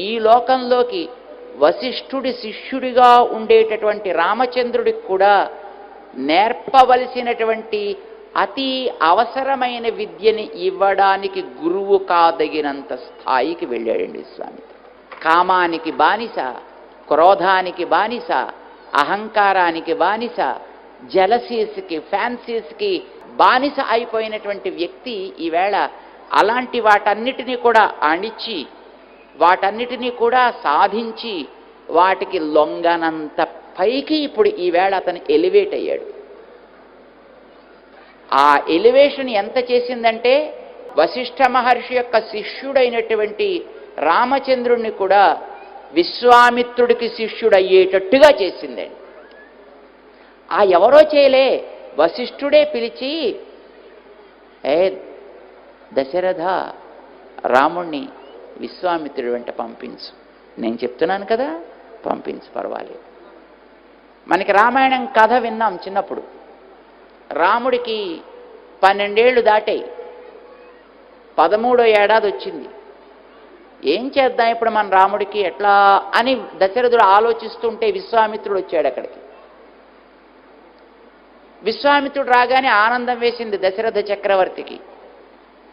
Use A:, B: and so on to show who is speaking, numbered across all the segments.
A: ఈ లోకంలోకి వశిష్ఠుడి శిష్యుడిగా ఉండేటటువంటి రామచంద్రుడికి కూడా నేర్పవలసినటువంటి అతి అవసరమైన విద్యని ఇవ్వడానికి గురువు కాదగినంత స్థాయికి వెళ్ళాడండి స్వామి. కామానికి బానిస క్రోధానికి బానిస అహంకారానికి బానిస జలసీస్కి ఫ్యాన్సీస్కి బానిస అయిపోయినటువంటి వ్యక్తి ఈవేళ అలాంటి వాటన్నిటినీ కూడా అణిచి వాటన్నిటినీ కూడా సాధించి వాటికి లొంగనంత పైకి ఇప్పుడు ఈవేళ అతను ఎలివేట్ అయ్యాడు. ఆ ఎలివేషన్ ఎంత చేసిందంటే వశిష్ఠ మహర్షి యొక్క శిష్యుడైనటువంటి రామచంద్రుణ్ణి కూడా విశ్వామిత్రుడికి శిష్యుడయ్యేటట్టుగా చేసిందండి. ఆ ఎవరో చేయలే వశిష్ఠుడే పిలిచి ఏ దశరథ రాముణ్ణి విశ్వామిత్రుడి వెంట పంపించు. నేను చెప్తున్నాను కదా పంపించు పర్వాలేదు. మనకి రామాయణం కథ విన్నాం చిన్నప్పుడు. రాముడికి పన్నెండేళ్ళు దాటాయి పదమూడో ఏడాది వచ్చింది. ఏం చేద్దాం ఇప్పుడు మన రాముడికి ఎట్లా అని దశరథుడు ఆలోచిస్తుంటే విశ్వామిత్రుడు వచ్చాడు అక్కడికి. విశ్వామిత్రుడు రాగానే ఆనందం వేసింది దశరథ చక్రవర్తికి.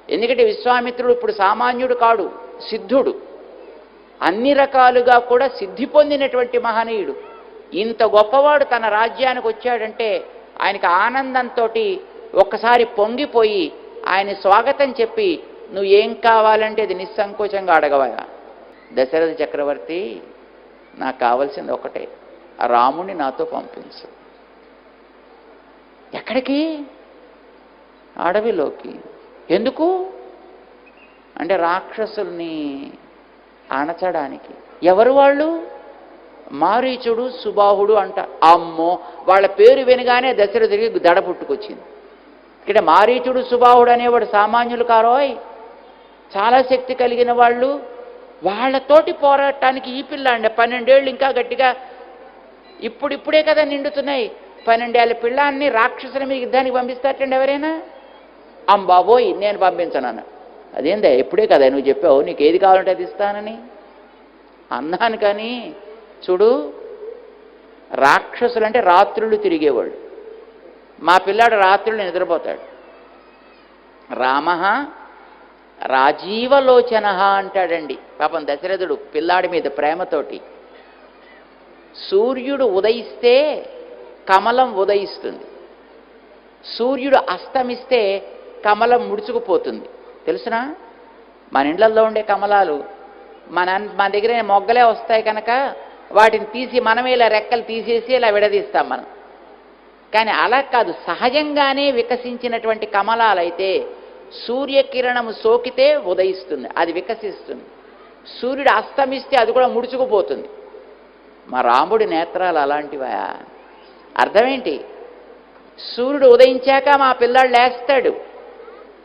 A: ఎందుకంటే విశ్వామిత్రుడు ఇప్పుడు సామాన్యుడు కాడు. సిద్ధుడు. అన్ని రకాలుగా కూడా సిద్ధి పొందినటువంటి మహనీయుడు. ఇంత గొప్పవాడు తన రాజ్యానికి వచ్చాడంటే ఆయనకి ఆనందంతో ఒక్కసారి పొంగిపోయి ఆయన స్వాగతం చెప్పి నువ్వు ఏం కావాలంటే అది నిస్సంకోచంగా అడగవా దశరథ చక్రవర్తి నాకు కావాల్సింది ఒకటే. రాముని రాముణ్ణి నాతో పంపించు. ఎక్కడికి? అడవిలోకి. ఎందుకు? అంటే రాక్షసుల్ని అణచడానికి. ఎవరు వాళ్ళు? మారీచుడు సుబాహుడు అంట. అమ్మో వాళ్ళ పేరు వినగానే దశరథుడికి దడ పుట్టుకొచ్చింది. ఇక్కడ మారీచుడు సుబాహుడు అనేవాడు సామాన్యులు కారోయ్. చాలా శక్తి కలిగిన వాళ్ళు. వాళ్ళతోటి పోరాటానికి ఈ పిల్లాండి పన్నెండేళ్ళు ఇంకా గట్టిగా ఇప్పుడిప్పుడే కదా నిండుతున్నాయి. పన్నెండేళ్ళ పిల్లాన్ని రాక్షసుల మీద యుద్ధానికి పంపిస్తారటండి ఎవరైనా? అంబాబోయ్ నేను పంపించను అదేందా? ఎప్పుడే కదా నువ్వు చెప్పావు నీకు ఏది కావాలంటే అది ఇస్తానని. అన్నాను కానీ చూడు రాక్షసులు అంటే రాత్రులు తిరిగేవాళ్ళు. మా పిల్లాడు రాత్రులు నిద్రపోతాడు. రామ రాజీవలోచన అంటాడండి. పాపం దశరథుడు పిల్లాడి మీద ప్రేమతోటి. సూర్యుడు ఉదయిస్తే కమలం ఉదయిస్తుంది. సూర్యుడు అస్తమిస్తే కమలం ముడుచుకుపోతుంది. తెలుసునా? మన ఇండ్లలో ఉండే కమలాలు మన మన దగ్గర మొగ్గలే వస్తాయి కనుక వాటిని తీసి మనమే ఇలా రెక్కలు తీసేసి ఇలా విడదీస్తాం మనం. కానీ అలా కాదు సహజంగానే వికసించినటువంటి కమలాలైతే సూర్యకిరణము సోకితే ఉదయిస్తుంది అది వికసిస్తుంది. సూర్యుడు అస్తమిస్తే అది కూడా ముడుచుకుపోతుంది. మా రాముడి నేత్రాలు అలాంటివా? అర్థమేంటి? సూర్యుడు ఉదయించాక మా పిల్లాడు లేస్తాడు.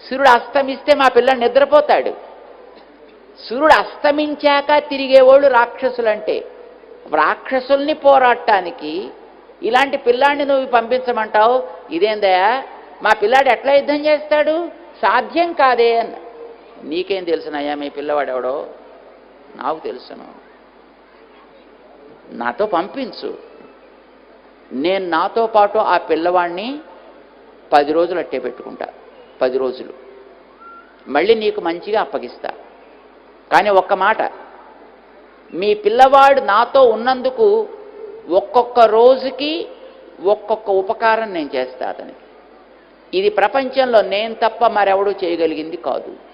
A: సూర్యుడు అస్తమిస్తే మా పిల్లలు నిద్రపోతాడు. సూర్యుడు అస్తమించాక తిరిగేవాళ్ళు రాక్షసులంటే రాక్షసుల్ని పోరాడటానికి ఇలాంటి పిల్లాడిని నువ్వు పంపించమంటావు? ఇదేందయా మా పిల్లాడు ఎట్లా యుద్ధం చేస్తాడు? సాధ్యం కాదే అన్న. నీకేం తెలుసునయ్యా మీ పిల్లవాడు ఎవడో నాకు తెలుసును. నాతో పంపించు. నేను నాతో పాటు ఆ పిల్లవాడిని పది రోజులు అట్టే పెట్టుకుంటా. పది రోజులు. మళ్ళీ నీకు మంచిగా అప్పగిస్తా. కానీ ఒక్క మాట మీ పిల్లవాడు నాతో ఉన్నందుకు ఒక్కొక్క రోజుకి ఒక్కొక్క ఉపకారం నేను చేస్తా అతనికి. ఇది ప్రపంచంలో నేను తప్ప మరెవడూ చేయగలిగింది కాదు.